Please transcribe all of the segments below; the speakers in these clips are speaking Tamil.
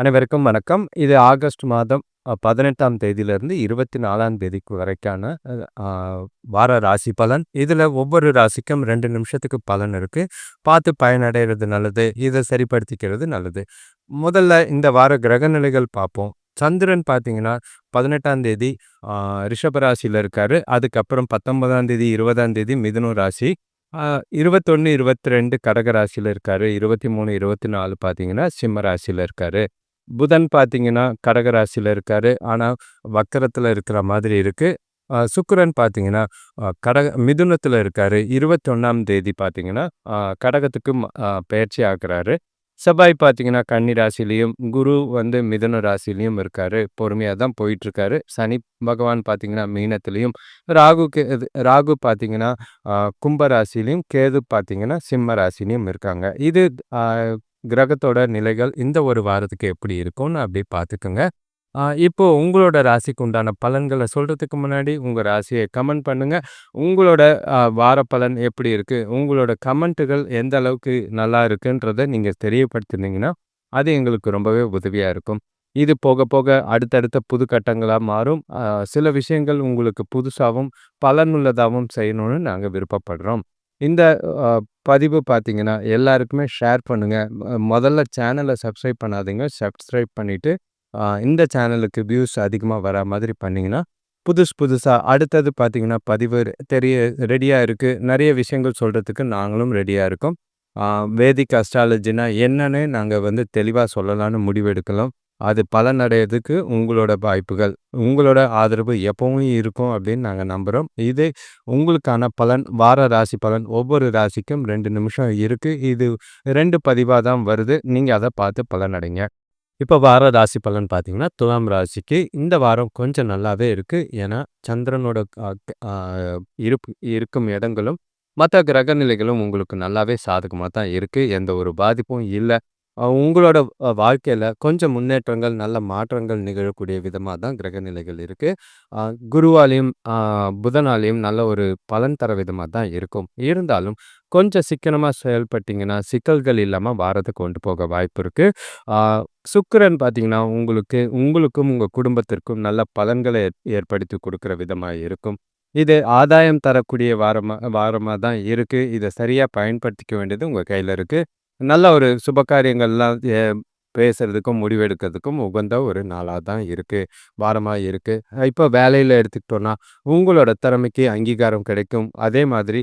அனைவருக்கும் வணக்கம். இது ஆகஸ்ட் மாதம் பதினெட்டாம் தேதியிலிருந்து இருபத்தி நாலாம் தேதிக்கு வரைக்கான வார ராசி பலன். இதில் ஒவ்வொரு ராசிக்கும் ரெண்டு நிமிஷத்துக்கு பலன் இருக்குது பார்த்து பயனடைகிறது நல்லது. இதை சரிப்படுத்திக்கிறது நல்லது. முதல்ல இந்த வார கிரக நிலைகள் பார்ப்போம். சந்திரன் பார்த்தீங்கன்னா, 18ஆம் தேதி ரிஷபராசியில் இருக்கார் அதுக்கப்புறம் 19ஆம் தேதி, 20ஆம் தேதி மிதுன ராசி. இருபத்தொன்று இருபத்தி ரெண்டு கடகராசியில் இருக்கார் இருபத்தி மூணு இருபத்தி நாலு பார்த்தீங்கன்னா, சிம்ம ராசியில் இருக்காரு. புதன் பார்த்தீங்கன்னா, கடக ராசியில இருக்காரு. ஆனால் வக்கரத்துல இருக்கிற மாதிரி இருக்கு. சுக்கரன் பார்த்தீங்கன்னா, கடக மிதுனத்தில் இருக்காரு. 21ஆம் தேதி பார்த்தீங்கன்னா, கடகத்துக்கு பயிற்சி பெயர்ச்சி ஆகுறாரு. செவ்வாய் பார்த்தீங்கன்னா, கன்னி ராசிலையும் குரு வந்து மிதுன ராசிலையும் இருக்காரு. பொறுமையாக தான் போயிட்டுருக்காரு. சனி பகவான் பார்த்தீங்கன்னா, மீனத்திலயும், ராகு கேது ராகு பார்த்தீங்கன்னா, கும்பராசிலையும் கும்ப கேது பார்த்தீங்கன்னா, சிம்ம ராசிலையும் இருக்காங்க. இது கிரகத்தோட நிலைகள் இந்த ஒரு வாரத்துக்கு எப்படி இருக்கும்னு அப்படியே பார்த்துக்குங்க இப்போ உங்களோட ராசிக்கு உண்டான பலன்கள சொல்றதுக்கு முன்னாடி, உங்க ராசிய கமெண்ட் பண்ணுங்க. உங்களோட வார பலன் எப்படி இருக்கு? உங்களோட கமெண்ட்டுகள் எந்த அளவுக்கு நல்லா இருக்குன்றத நீங்க தெரியப்படுத்தினீங்கன்னா அது எங்களுக்கு ரொம்பவே உதவியா இருக்கும். இது போக போக அடுத்தடுத்த புது கட்டங்களாக மாறும். சில விஷயங்கள் உங்களுக்கு புதுசாவும், பலனுள்ளதாகவும் செய்யணும்னு நாங்க விருப்பப்படுறோம். இந்த பதிவு பார்த்தீங்கன்னா, எல்லாருக்குமே ஷேர் பண்ணுங்க. முதல்ல சேனலை சப்ஸ்கிரைப் பண்ணாதீங்க. சப்ஸ்கிரைப் பண்ணிவிட்டு இந்த சேனலுக்கு வியூஸ் அதிகமாக வர மாதிரி பண்ணிங்கன்னா புதுசு புதுசாக அடுத்தது பார்த்தீங்கன்னா, பதிவு தெரிய ரெடியாக இருக்குது நிறைய விஷயங்கள் சொல்கிறதுக்கு நாங்களும் ரெடியாக இருக்கோம். வேதிக் அஸ்ட்ராலஜினா என்னன்னு நாங்கள் வந்து தெளிவாக சொல்லலான்னு முடிவெடுக்கலாம். அது பலனடையறதுக்கு உங்களோட வாய்ப்புகள், உங்களோட ஆதரவு எப்பவும் இருக்கும் அப்படின்னு நாங்கள் நம்புகிறோம் இது உங்களுக்கான பலன், வார ராசி பலன். ஒவ்வொரு ராசிக்கும் ரெண்டு நிமிஷம் இருக்குது இது ரெண்டு பதிவாக தான் வருது. நீங்கள் அதை பார்த்து பலனடைங்க. இப்போ வார ராசி பலன் பார்த்தீங்கன்னா, துலாம் ராசிக்கு இந்த வாரம் கொஞ்சம் நல்லாவே இருக்குது ஏன்னா, சந்திரனோட இருப்பு இருக்கும் இடங்களும், மற்ற கிரக நிலைகளும் உங்களுக்கு நல்லாவே சாதகமாக தான் இருக்குது எந்த ஒரு பாதிப்பும் இல்லை உங்களோட வாழ்க்கையில் கொஞ்சம் முன்னேற்றங்கள், நல்ல மாற்றங்கள் நிகழக்கூடிய விதமாக தான் கிரக நிலைகள் இருக்குது குருவாலையும் புதனாலையும் நல்ல ஒரு பலன் தர விதமாக தான் இருக்கும். இருந்தாலும் கொஞ்சம் சிக்கனமாக செயல்பட்டிங்கன்னா சிக்கல்கள் இல்லாமல் வாரத்தை கொண்டு போக வாய்ப்பு இருக்குது சுக்கரன் சுக்கிரன் பார்த்தீங்கன்னா, உங்களுக்கு உங்களுக்கும், உங்கள் குடும்பத்திற்கும் நல்ல பலன்களை ஏற்படுத்தி கொடுக்குற விதமாக இருக்கும். இது ஆதாயம் தரக்கூடிய வாரமாக வாரமாக தான் இருக்குது இதை சரியாக பயன்படுத்திக்க வேண்டியது உங்கள் கையில் இருக்குது நல்ல ஒரு சுப காரியங்கள்லாம் எ பேசுறதுக்கும், முடிவெடுக்கிறதுக்கும் உகந்த ஒரு நாளாக தான் இருக்குது வாரமாக இருக்குது இப்போ வேலையில் எடுத்துக்கிட்டோன்னா உங்களோட திறமைக்கு அங்கீகாரம் கிடைக்கும். அதே மாதிரி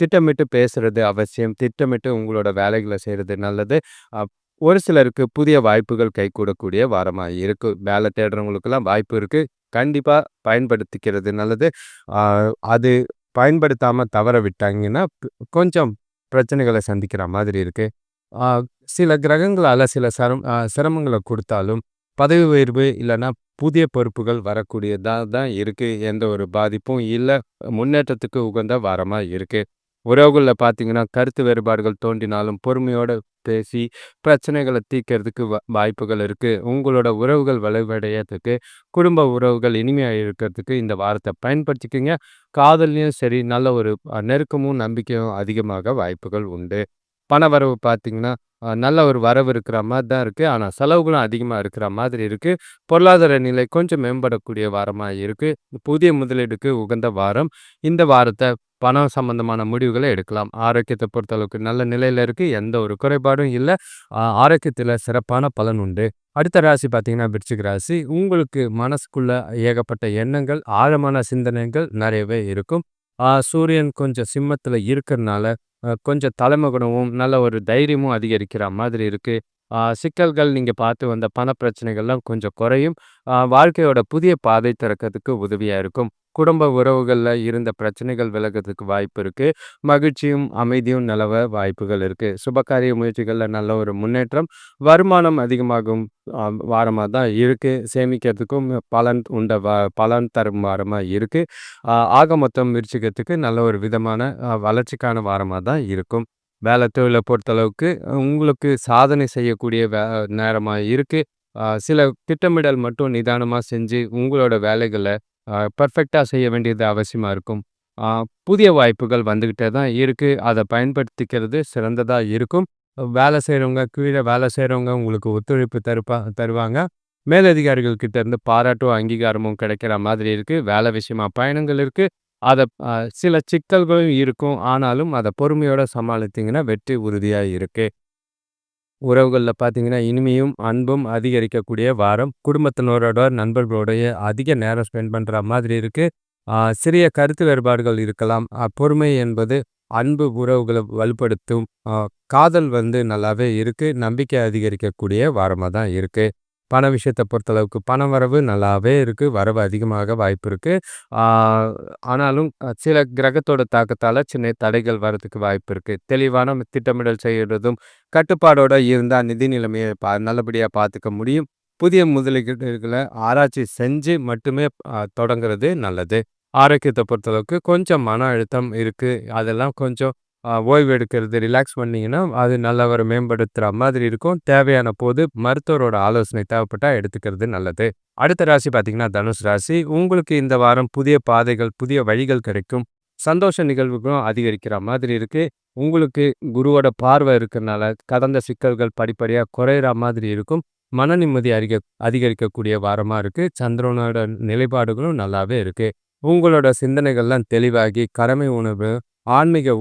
திட்டமிட்டு பேசுறது அவசியம். திட்டமிட்டு உங்களோட வேலைகளை செய்கிறது நல்லது. ஒரு சிலருக்கு புதிய வாய்ப்புகள் கைகூடக்கூடிய வாரமாக இருக்கு. வேலை தேடுறவங்களுக்கெல்லாம் வாய்ப்பு இருக்குது கண்டிப்பாக பயன்படுத்திக்கிறது நல்லது. அது பயன்படுத்தாமல் தவற விட்டாங்கன்னா, கொஞ்சம் பிரச்சனைகளை சந்திக்கிற மாதிரி இருக்குது சில கிரகங்களால் சில சரம் சிரமங்களை கொடுத்தாலும் பதவி உயர்வு இல்லைன்னா புதிய பொறுப்புகள் வரக்கூடியதாக தான் இருக்குது எந்த ஒரு பாதிப்பும் இல்லை. முன்னேற்றத்துக்கு உகந்த வாரமாக இருக்குது உறவுகளில் பார்த்தீங்கன்னா, கருத்து வேறுபாடுகள் தோன்றினாலும் பொறுமையோடு பேசி பிரச்சனைகளை தீர்க்கிறதுக்கு வ வாய்ப்புகள் இருக்குது உங்களோட உறவுகள் வலுவடையத்துக்கு குடும்ப உறவுகள் இனிமையாக இருக்கிறதுக்கு இந்த வாரத்தை பயன்படுத்திக்கிங்க. காதல்லையும் சரி, நல்ல ஒரு நெருக்கமும், நம்பிக்கையும் அதிகமாக வாய்ப்புகள் உண்டு. பணவரவு பார்த்தீங்கன்னா, நல்ல ஒரு வரவு இருக்கிற மாதிரி தான் இருக்குது ஆனால் செலவுகளும் அதிகமாக இருக்கிற மாதிரி இருக்குது பொருளாதார நிலை கொஞ்சம் மேம்படக்கூடிய வாரமாக இருக்குது புதிய முதலீடுக்கு உகந்த வாரம். இந்த வாரத்தை பணம் சம்பந்தமான முடிவுகளை எடுக்கலாம். ஆரோக்கியத்தை பொறுத்தளவுக்கு நல்ல நிலையில் இருக்குது எந்த ஒரு குறைபாடும் இல்லை ஆரோக்கியத்தில் சிறப்பான பலன் உண்டு. அடுத்த ராசி பார்த்தீங்கன்னா, விருச்சிக ராசி. உங்களுக்கு மனசுக்குள்ள ஏகப்பட்ட எண்ணங்கள், ஆழமான சிந்தனைகள் நிறையவே இருக்கும். சூரியன் கொஞ்சம் சிம்மத்தில் இருக்கிறனால, கொஞ்சம் தலைம குணமும், நல்ல ஒரு தைரியமும் அதிகரிக்கிற மாதிரி இருக்கு. சிக்கல்கள் நீங்கள் பார்த்து வந்த பண பிரச்சனைகள்லாம் கொஞ்சம் குறையும். வாழ்க்கையோட புதிய பாதை திறக்கிறதுக்கு உதவியாக இருக்கும். குடும்ப உறவுகளில் இருந்த பிரச்சனைகள் விலகுறதுக்கு வாய்ப்பு இருக்குது மகிழ்ச்சியும், அமைதியும் நிலவ வாய்ப்புகள் இருக்குது சுபகாரிய முயற்சிகளில் நல்ல ஒரு முன்னேற்றம். வருமானம் அதிகமாகும் வாரமாக தான் இருக்குது சேமிக்கிறதுக்கும் பலன் உண்ட வ பலன் தரும் வாரமாக இருக்குது ஆக மொத்தம் விருச்சிகத்துக்கு நல்ல ஒரு விதமான வளர்ச்சிக்கான வாரமாக தான் இருக்கும். வேலை தொழிலை பொறுத்தளவுக்கு உங்களுக்கு சாதனை செய்யக்கூடிய வே நேரமாக இருக்குது சில திட்டமிடல் மட்டும் நிதானமாக செஞ்சு, உங்களோட வேலைகளை பர்ஃபெக்டாக செய்ய வேண்டியது அவசியமாக இருக்கும். புதிய வாய்ப்புகள் வந்துக்கிட்டே தான் இருக்குது அதை பயன்படுத்திக்கிறது சிறந்ததாக இருக்கும். வேலை செய்கிறவங்க கீழே வேலை செய்கிறவங்க உங்களுக்கு ஒத்துழைப்பு தருப்பா தருவாங்க. மேலதிகாரிகள் கிட்ட இருந்து பாராட்டும் அங்கீகாரமும் கிடைக்கிற மாதிரி இருக்குது வேலை விஷயமா பயணங்கள் இருக்குது அதை சில சிக்கல்களும் இருக்கும். ஆனாலும் அதை பொறுமையோடு சமாளித்தீங்கன்னா வெற்றி உறுதியாக இருக்குது உறவுகளில் பார்த்தீங்கன்னா இனிமையும் அன்பும் அதிகரிக்கக்கூடிய வாரம். குடும்பத்தினரோட நண்பர்களோடைய அதிக நேரம் ஸ்பெண்ட் பண்ணுற மாதிரி இருக்குது சிறிய கருத்து வேறுபாடுகள் இருக்கலாம். பொறுமை என்பது அன்பு உறவுகளை வலுப்படுத்தும். காதல் வந்து நல்லாவே இருக்குது நம்பிக்கை அதிகரிக்கக்கூடிய வாரமாக தான் இருக்குது பண விஷயத்தை பொறுத்தளவுக்கு பண வரவு நல்லாவே இருக்குது வரவு அதிகமாக வாய்ப்பு இருக்குது ஆனாலும் சில கிரகத்தோட தாக்கத்தால் சின்ன தடைகள் வர்றதுக்கு வாய்ப்பு இருக்குது தெளிவான திட்டமிடல் செய்கிறதும் கட்டுப்பாடோடு இருந்தால் நிதி நிலைமையை பா நல்லபடியாக பார்த்துக்க முடியும். புதிய முதலீடுகளை ஆராய்ச்சி செஞ்சு மட்டுமே தொடங்குறது நல்லது. ஆரோக்கியத்தை பொறுத்தளவுக்கு கொஞ்சம் மன அழுத்தம் இருக்குது அதெல்லாம் கொஞ்சம் ஓய்வு எடுக்கிறது ரிலாக்ஸ் பண்ணிங்கன்னா அது நல்லா ஒரு மேம்படுத்துகிற மாதிரி இருக்கும். தேவையான போது மருத்துவரோட ஆலோசனை தேவைப்பட்டால் எடுத்துக்கிறது நல்லது. அடுத்த ராசி பார்த்தீங்கன்னா தனுஷ் ராசி. உங்களுக்கு இந்த வாரம் புதிய பாதைகள் புதிய வழிகள் கிடைக்கும். சந்தோஷ நிகழ்வுகளும் அதிகரிக்கிற மாதிரி இருக்குது உங்களுக்கு குருவோட பார்வை இருக்கிறனால கடந்த சிக்கல்கள் படிப்படியாக குறையிற மாதிரி இருக்கும். மன நிம்மதி அதிக அதிகரிக்கக்கூடிய வாரமாக இருக்குது சந்திரனோட நிலைப்பாடுகளும் நல்லாவே இருக்குது உங்களோட சிந்தனைகள்லாம் தெளிவாகி கடமை உணர்வு ஆன்மீக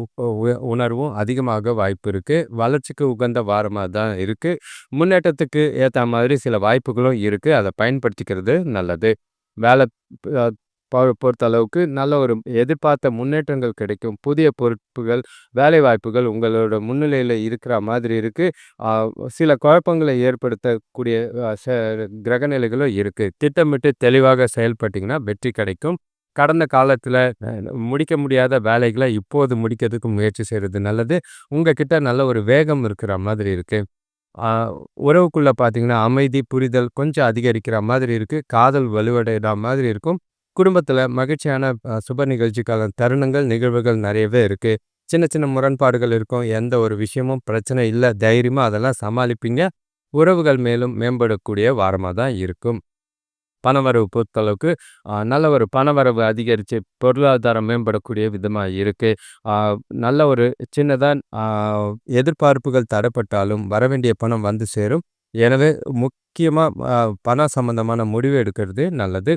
உணர்வும் அதிகமாக வாய்ப்பு இருக்குது வளர்ச்சிக்கு உகந்த வாரமாக தான் இருக்குது முன்னேற்றத்துக்கு ஏற்ற மாதிரி சில வாய்ப்புகளும் இருக்குது அதை பயன்படுத்திக்கிறது நல்லது. வேலை பொறுத்த அளவுக்கு நல்ல ஒரு எதிர்பார்த்த முன்னேற்றங்கள் கிடைக்கும். புதிய பொறுப்புகள் வேலை வாய்ப்புகள் உங்களோட முன்னிலையில் இருக்கிற மாதிரி இருக்குது சில குழப்பங்களை ஏற்படுத்தக்கூடிய கிரகநிலைகளும் இருக்குது திட்டமிட்டு தெளிவாக செயல்பட்டிங்கன்னா வெற்றி கிடைக்கும். கடந்த காலத்தில் முடிக்க முடியாத வேலைகளை இப்போது முடிக்கிறதுக்கு முயற்சி செய்கிறது நல்லது. உங்ககிட்ட நல்ல ஒரு வேகம் இருக்கிற மாதிரி இருக்குது உறவுக்குள்ளே பார்த்தீங்கன்னா அமைதி புரிதல் கொஞ்சம் அதிகரிக்கிற மாதிரி இருக்குது காதல் வலுவடைகிற மாதிரி இருக்கும். குடும்பத்தில் மகிழ்ச்சியான சுப நிகழ்ச்சிக்கான தருணங்கள் நிகழ்வுகள் நிறையவே இருக்குது சின்ன சின்ன முரண்பாடுகள் இருக்கும். எந்த ஒரு விஷயமும் பிரச்சனை இல்லை தைரியமாக அதெல்லாம் சமாளிப்பீங்க. உறவுகள் மேலும் மேம்படக்கூடிய வாரமாக தான் இருக்கும். பணவரவு பொறுத்தளவுக்கு நல்ல ஒரு பணவரவு அதிகரித்து பொருளாதாரம் மேம்படக்கூடிய விதமாக இருக்குது நல்ல ஒரு சின்னதாக எதிர்பார்ப்புகள் தரப்பட்டாலும் வர வேண்டிய பணம் வந்து சேரும். எனவே முக்கியமாக பணம் சம்பந்தமான முடிவு எடுக்கிறது நல்லது.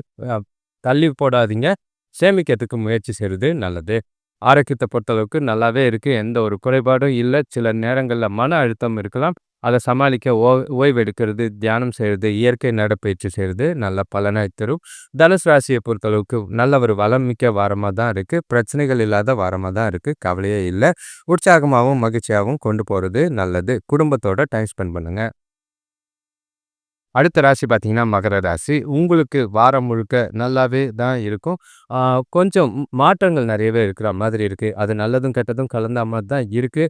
தள்ளி போடாதீங்க. சேமிக்கிறதுக்கு முயற்சி செய்கிறது நல்லது. ஆரோக்கியத்தை பொறுத்தளவுக்கு நல்லாவே இருக்குது எந்த ஒரு குறைபாடும் இல்லை. சில நேரங்களில் மன அழுத்தம் இருக்கலாம். அதை சமாளிக்க ஓ ஓய்வு எடுக்கிறது தியானம் செய்கிறது இயற்கை நடைப்பயிற்சி செய்கிறது நல்ல பலனை தரும். தனுசு ராசியை பொறுத்தளவுக்கு நல்ல ஒரு வளம் மிக்க வாரமாக தான் இருக்குது பிரச்சனைகள் இல்லாத வாரமாக தான் இருக்குது கவலையே இல்லை. உற்சாகமாகவும் மகிழ்ச்சியாகவும் கொண்டு போகிறது நல்லது. குடும்பத்தோட டைம் ஸ்பெண்ட் பண்ணுங்கள் அடுத்த ராசி பார்த்தீங்கன்னா மகர ராசி. உங்களுக்கு வாரம் முழுக்க நல்லாவே தான் இருக்கும். கொஞ்சம் மாற்றங்கள் நிறையவே இருக்கிற மாதிரி இருக்குது அது நல்லதும் கெட்டதும் கலந்த மாதிரி தான் இருக்குது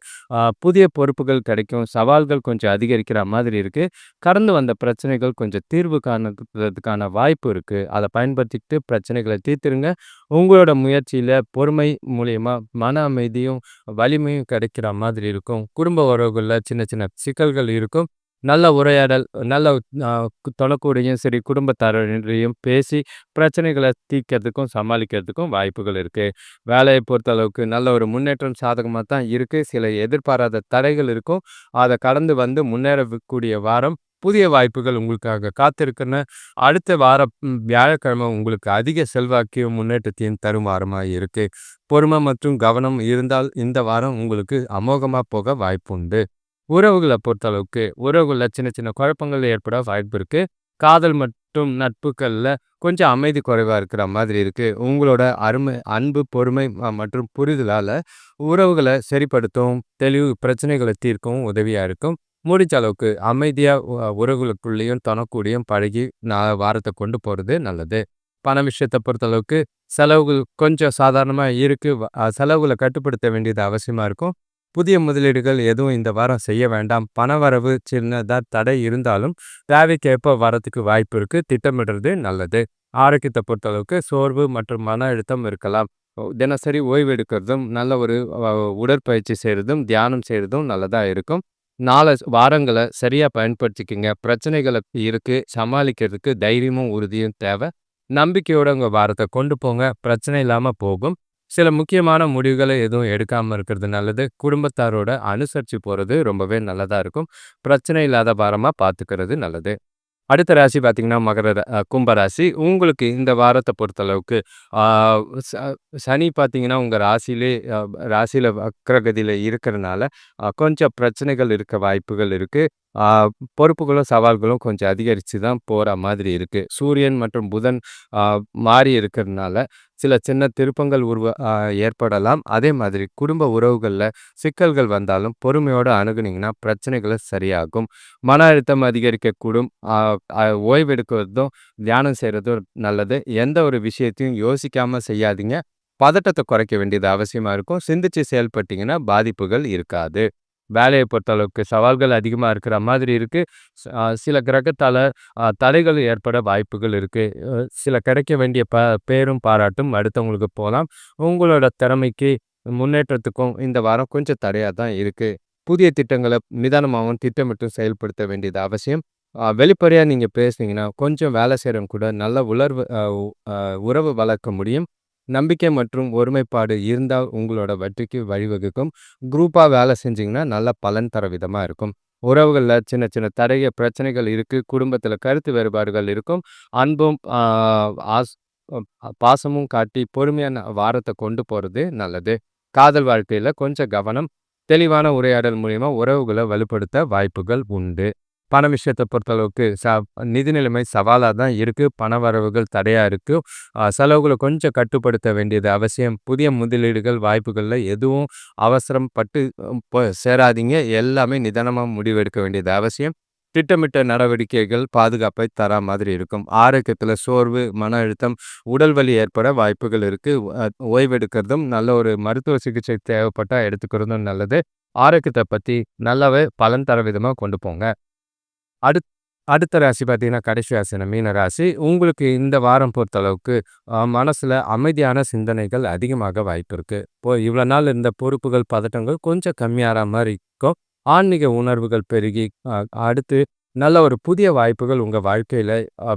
புதிய பொறுப்புகள் கிடைக்கும். சவால்கள் கொஞ்சம் அதிகரிக்கிற மாதிரி இருக்குது கடந்து வந்த பிரச்சனைகள் கொஞ்சம் தீர்வு காணதுக்கான வாய்ப்பு இருக்குது அதை பயன்படுத்திக்கிட்டு பிரச்சனைகளை தீர்த்துருங்க. உங்களோட முயற்சியில் பொறுமை மூலயமா மன அமைதியும் வலிமையும் கிடைக்கிற மாதிரி இருக்கும். குடும்ப உறவுகளில் சின்ன சின்ன சிக்கல்கள் இருக்கும். நல்ல உரையாடல் நல்ல தொலைக்கூடியும் சரி குடும்பத்தாரையும் பேசி பிரச்சனைகளை தீர்க்கிறதுக்கும் சமாளிக்கிறதுக்கும் வாய்ப்புகள் இருக்குது வேலையை பொறுத்தளவுக்கு நல்ல ஒரு முன்னேற்றம் சாதகமாக தான் இருக்குது சில எதிர்பாராத தடைகள் இருக்கும். அதை கடந்து வந்து முன்னேறக்கூடிய வாரம் புதிய வாய்ப்புகள் உங்களுக்காக காத்திருக்குன்னு அடுத்த வாரம் வியாழக்கிழமை உங்களுக்கு அதிக செல்வாக்கியும் முன்னேற்றத்தையும் தரும் வாரமாக இருக்குது பொறுமை மற்றும் கவனம் இருந்தால் இந்த வாரம் உங்களுக்கு அமோகமாக போக வாய்ப்பு உண்டு உறவுகளை பொறுத்தளவுக்கு உறவுகளில் சின்ன சின்ன குழப்பங்கள் ஏற்பட வாய்ப்பு இருக்குது காதல் மற்றும் நட்புகளில் கொஞ்சம் அமைதி குறைவாக இருக்கிற மாதிரி இருக்குது உங்களோட அருமை அன்பு பொறுமை மற்றும் புரிதலால் உறவுகளை சரிப்படுத்தவும் தெளிவு பிரச்சனைகளை தீர்க்கவும் உதவியாக இருக்கும். முடிஞ்ச அளவுக்கு அமைதியாக உறவுகளுக்குள்ளேயும் தனக்கூடியும் பழகி நான் வாரத்தை கொண்டு போகிறது நல்லது. பண விஷயத்தை பொறுத்தளவுக்கு செலவுகள் கொஞ்சம் சாதாரணமாக இருக்குது செலவுகளை கட்டுப்படுத்த வேண்டியது அவசியமாக இருக்கும். புதிய முதலீடுகள் எதுவும் இந்த வாரம் செய்ய வேண்டாம். பணவரவு சின்னதாக தடை இருந்தாலும் தேவைக்கேற்ப வரத்துக்கு வாய்ப்பு இருக்குது திட்டமிடுறது நல்லது. ஆரோக்கியத்தை பொறுத்தளவுக்கு சோர்வு மற்றும் மன அழுத்தம் இருக்கலாம். தினசரி ஓய்வு எடுக்கிறதும் நல்ல ஒரு உடற்பயிற்சி செய்கிறதும் தியானம் செய்கிறதும் நல்லதாக இருக்கும். நாலு வாரங்களை சரியாக பயன்படுத்திக்கிங்க. பிரச்சனைகளை இருக்குது சமாளிக்கிறதுக்கு தைரியமும் உறுதியும் தேவை. நம்பிக்கையோட உங்கள் வாரத்தை கொண்டு போங்க. பிரச்சனை இல்லாமல் போகும். சில முக்கியமான முடிவுகளை எதுவும் எடுக்காம இருக்கிறது நல்லது. குடும்பத்தாரோட அனுசரிச்சு போறது ரொம்பவே நல்லதா இருக்கும். பிரச்சனை இல்லாத வாரமா பார்த்துக்கிறது நல்லது. அடுத்த ராசி பார்த்தீங்கன்னா, மகர கும்பராசி உங்களுக்கு இந்த வாரத்தை பொறுத்தளவுக்கு ச சனி பார்த்தீங்கன்னா, உங்க ராசியிலே ராசியில் ராசியில இருக்கிறனால, கொஞ்சம் பிரச்சனைகள் இருக்க வாய்ப்புகள் இருக்கு. பொறுப்புகளும், சவால்களும் கொஞ்சம் அதிகரித்து தான் போகிற மாதிரி இருக்குது சூரியன் மற்றும் புதன் மாறி இருக்கிறதுனால, சில சின்ன திருப்பங்கள் உருவ ஏற்படலாம். அதே மாதிரி குடும்ப உறவுகளில் சிக்கல்கள் வந்தாலும் பொறுமையோடு அணுகுனீங்கன்னா, பிரச்சனைகளை சரியாகும். மன அழுத்தம் அதிகரிக்கக்கூடும். ஓய்வெடுக்கிறதும், தியானம் செய்கிறதும் நல்லது. எந்த ஒரு விஷயத்தையும் யோசிக்காமல் செய்யாதீங்க. பதட்டத்தை குறைக்க வேண்டியது அவசியமாக இருக்கும். சிந்திச்சு செயல்பட்டீங்கன்னா, பாதிப்புகள் இருக்காது. வேலையை பொறுத்த அளவுக்கு சவால்கள் அதிகமாக இருக்கிற மாதிரி இருக்கு. சில கிரகத்தால் தடைகள் ஏற்பட வாய்ப்புகள் இருக்குது சில கிடைக்க வேண்டிய ப பேரும், பாராட்டும் அடுத்தவங்களுக்கு போகலாம் உங்களோட திறமைக்கு, முன்னேற்றத்துக்கும் இந்த வாரம் கொஞ்சம் தடையாக தான் இருக்குது புதிய திட்டங்களை நிதானமாகவும் திட்டமிட்டும் செயல்படுத்த வேண்டியது அவசியம். வெளிப்படையாக நீங்கள் பேசுனீங்கன்னா, கொஞ்சம் வேலை செய்கிறவங்க கூட நல்ல உலர்வு உறவு வளர்க்க முடியும். நம்பிக்கை மற்றும் ஒருமைப்பாடு இருந்தால் உங்களோட வெற்றிக்கு வழிவகுக்கும். குரூப்பாக வேலை செஞ்சீங்கன்னா, நல்ல பலன் தர விதமாக இருக்கும். உறவுகளில் சின்ன சின்ன தடைய பிரச்சனைகள் இருக்குது குடும்பத்தில் கருத்து வேறுபாடுகள் இருக்கும். அன்பும் ஆஸ் பாசமும் காட்டி பொறுமையான வாரத்தை கொண்டு போகிறது நல்லது. காதல் வாழ்க்கையில் கொஞ்சம் கவனம். தெளிவான உரையாடல் மூலிமா உறவுகளை வலுப்படுத்த வாய்ப்புகள் உண்டு. பண விஷயத்தை பொறுத்தளவுக்கு ச நிதி நிலைமை தான் இருக்குது பண வரவுகள் தடையாக இருக்குது செலவுகளை கொஞ்சம் கட்டுப்படுத்த வேண்டியது அவசியம். புதிய முதலீடுகள் வாய்ப்புகளில் எதுவும் அவசரம் பட்டு சேராதீங்க. எல்லாமே நிதானமாக முடிவெடுக்க வேண்டியது அவசியம். திட்டமிட்ட நடவடிக்கைகள் பாதுகாப்பை தரா மாதிரி இருக்கும். ஆரோக்கியத்தில் சோர்வு, மன அழுத்தம், உடல் வலி ஏற்பட வாய்ப்புகள் இருக்குது ஓய்வெடுக்கிறதும், நல்ல ஒரு மருத்துவ சிகிச்சை தேவைப்பட்டால் எடுத்துக்கிறதும் நல்லது. ஆரோக்கியத்தை பற்றி நல்லாவே பலன் தர விதமாக கொண்டு போங்க. அடுத் அடுத்த ராசி பார்த்தீங்கன்னா, கடைசி ராசியான மீன ராசி. உங்களுக்கு இந்த வாரம் பொறுத்தளவுக்கு மனசில் மனசுல அமைதியான சிந்தனைகள் அதிகமாக வாய்ப்பு இருக்கு. இப்போ இவ்வளோ நாள் இருந்த பொறுப்புகள், பதட்டங்கள் கொஞ்சம் கம்மியாகிற மாதிரி இருக்கும். ஆன்மீக உணர்வுகள் பெருகி, அடுத்து நல்ல ஒரு புதிய வாய்ப்புகள் உங்க வாழ்க்கையில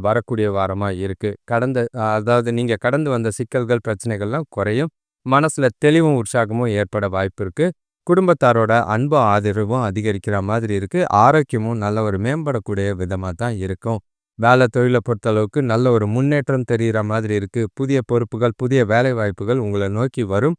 வரக்கூடிய வாரமா இருக்கு. கடந்த அதாவது நீங்க கடந்து வந்த சிக்கல்கள், பிரச்சனைகள்லாம் குறையும். மனசுல தெளிவும், உற்சாகமும் ஏற்பட வாய்ப்பு இருக்குது குடும்பத்தாரோட அன்பும், ஆதரவும் அதிகரிக்கிற மாதிரி இருக்கு. ஆரோக்கியமும் நல்ல ஒரு மேம்படக்கூடிய விதமா தான் இருக்கும். வேலை, தொழில பொறுத்தளவுக்கு நல்ல ஒரு முன்னேற்றம் தெரிகிற மாதிரி இருக்கு. புதிய பொறுப்புகள், புதிய வேலை வாய்ப்புகள் உங்கள நோக்கி வரும்.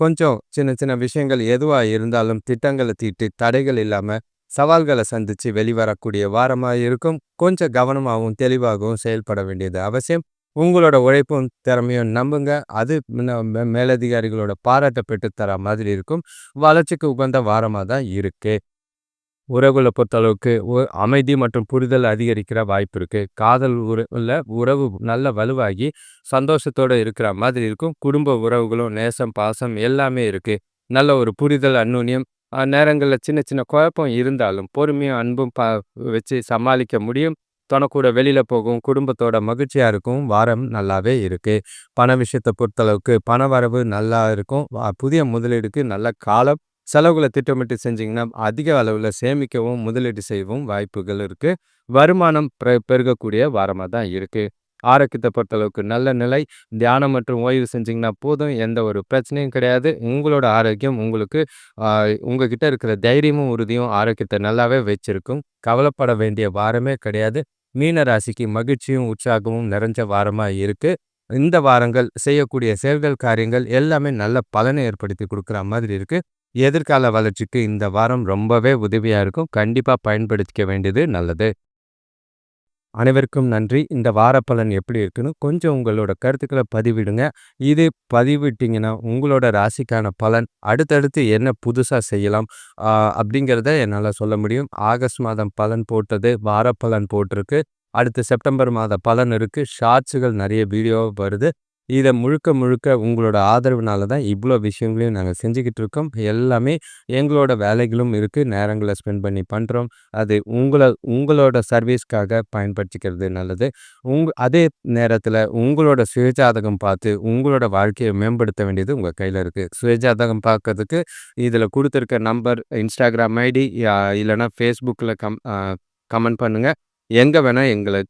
கொஞ்சம் சின்ன சின்ன விஷயங்கள் எதுவா இருந்தாலும் திட்டங்கள தீட்டி, தடைகள் இல்லாம சவால்கள சந்திச்சு வெளிவரக்கூடிய வாரமா இருக்கும். கொஞ்சம் கவனமாவும், தெளிவாகவும் செயல்பட வேண்டியது அவசியம். உங்களோட உழைப்பும், திறமையும் நம்புங்க. அது மே மேலதிகாரிகளோட பாராட்டை பெற்று தர மாதிரி இருக்கும். வளர்ச்சிக்கு உகந்த வாரமாக தான் இருக்கு. உறவுகளை பொறுத்தளவுக்கு அமைதி மற்றும் புரிதல் அதிகரிக்கிற வாய்ப்பு இருக்கு. காதல் உறவுல உறவு நல்ல வலுவாகி, சந்தோஷத்தோடு இருக்கிற மாதிரி இருக்கும். குடும்ப உறவுகளும், நேசம், பாசம் எல்லாமே இருக்கு. நல்ல ஒரு புரிதல், அந்நுன்யம் நேரங்களில் சின்ன சின்ன குழப்பம் இருந்தாலும், பொறுமையும், அன்பும் ப வச்சு சமாளிக்க முடியும். தனக்கூட வெளியில் போகும் குடும்பத்தோட மகிழ்ச்சியாக இருக்கும் வாரம் நல்லாவே இருக்குது பண விஷயத்தை பொறுத்தளவுக்கு பண வரவு நல்லா இருக்கும். புதிய முதலீடுக்கு நல்ல காலம். செலவுகளை திட்டமிட்டு செஞ்சிங்கன்னா அதிக அளவில் சேமிக்கவும், முதலீடு செய்யவும் வாய்ப்புகள் இருக்குது வருமானம் பெ பெருகக்கூடிய வாரமாக தான் இருக்குது ஆரோக்கியத்தை பொறுத்தளவுக்கு நல்ல நிலை. தியானம் மற்றும் ஓய்வு செஞ்சிங்கன்னா போதும். எந்த ஒரு பிரச்சனையும் கிடையாது. உங்களோட ஆரோக்கியம் உங்களுக்கு அ உங்ககிட்ட இருக்கிற தைரியமும், உறுதியும் ஆரோக்கியத்தை நல்லாவே வச்சிருக்கும். கவலைப்பட வேண்டிய வாரமே கிடையாது. மீன ராசிக்கு மகிழ்ச்சியும், உற்சாகமும் நிறைஞ்ச வாரமா இருக்கு. இந்த வாரங்கள் செய்யக்கூடிய செயல்கள், காரியங்கள் எல்லாமே நல்ல பலனை ஏற்படுத்தி கொடுக்குற மாதிரி இருக்கு. எதிர்கால வளர்ச்சிக்கு இந்த வாரம் ரொம்பவே உதவியா இருக்கும். கண்டிப்பா பயன்படுத்திக்க வேண்டியது நல்லது. அனைவருக்கும் நன்றி. இந்த வாரப்பலன் எப்படி இருக்குன்னு கொஞ்சம் உங்களோட கருத்துக்களை பதிவிடுங்க. இது பதிவிட்டிங்கன்னா உங்களோட ராசிக்கான பலன் அடுத்தடுத்து என்ன புதுசாக செய்யலாம், அப்படிங்கிறத என்னால் சொல்ல முடியும். ஆகஸ்ட் மாதம் பலன் போட்டது, வாரப்பலன் போட்டிருக்கு. அடுத்து செப்டம்பர் மாத பலன் இருக்குது ஷார்ட்ஸுகள் நிறைய வீடியோ வருது. இதை முழுக்க முழுக்க உங்களோட ஆதரவுனால தான் இவ்வளோ விஷயங்களையும் நாங்கள் செஞ்சுக்கிட்டு இருக்கோம். எல்லாமே எங்களோட வேலைகளும் இருக்குது நேரங்களை ஸ்பெண்ட் பண்ணி பண்ணுறோம் அது உங்களை உங்களோட சர்வீஸ்க்காக பயன்படுத்திக்கிறது நல்லது. உங் அதே நேரத்தில் உங்களோட சுயஜாதகம் பார்த்து, உங்களோட வாழ்க்கையை மேம்படுத்த வேண்டியது உங்கள் கையில் இருக்குது சுயஜாதகம் பார்க்கறதுக்கு இதில் கொடுத்துருக்க நம்பர், இன்ஸ்டாகிராம் ஐடி யா ஃபேஸ்புக்கில் கம் கமெண்ட் பண்ணுங்கள் எங்கே வேணால் எங்களை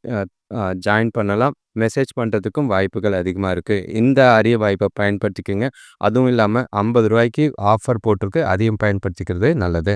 ஜாயின் பண்ணலாம். மெசேஜ் பண்ணுறதுக்கும் வாய்ப்புகள் அதிகமாக இருக்குது இந்த அரிய வாய்ப்பை பயன்படுத்திக்கோங்க அதுவும் இல்லாமல் ஐம்பது ரூபாய்க்கு ஆஃபர் போட்டிருக்கு. அதையும் பயன்படுத்திக்கிறது நல்லது.